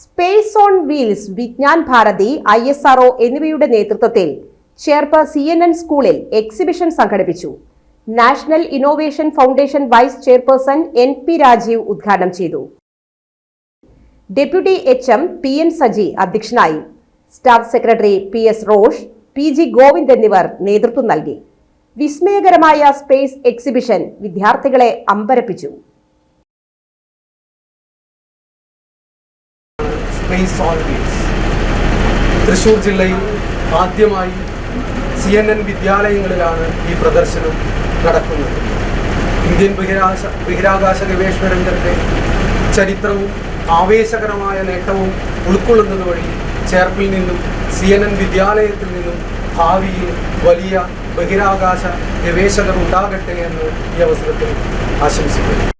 Space on wheels Vigyan Bharati I S R O എന്നിവയുടെ നേതൃത്വത്തിൽ Cherpu C N N സ്കൂളിൽ exhibition സംഘടിപ്പിച്ചു. National innovation foundation vice chairperson N P Rajeev ഉദ്ഘാടനം ചെയ്തു. Deputy H M P N Saji അധ്യക്ഷനായി. Staff secretary P S Rosh P G Govind എന്നിവർ നേതൃത്വം നൽകി. വിസ്മയകരമായ സ്പേസ് എക്സിബിഷൻ വിദ്യാർത്ഥികളെ അമ്പരപ്പിച്ചു. സ്പേസ് ഓൾവേസ് വീൽസ് തൃശ്ശൂർ ജില്ലയിൽ ആദ്യമായി സി എൻ എൻ വിദ്യാലയങ്ങളിലാണ് ഈ പ്രദർശനം നടക്കുന്നത്. ഇന്ത്യൻ ബഹിരാകാശ ബഹിരാകാശ ഗവേഷണ രംഗത്തെ ചരിത്രവും ആവേശകരമായ നേട്ടവും ഉൾക്കൊള്ളുന്നത് വഴി ചേർപ്പിൽ നിന്നും സി എൻ എൻ വിദ്യാലയത്തിൽ നിന്നും ഭാവിയിൽ വലിയ ബഹിരാകാശ ഗവേഷകർ ഉണ്ടാകട്ടെ എന്ന് ഈ അവസരത്തിൽ ആശംസിക്കുന്നു.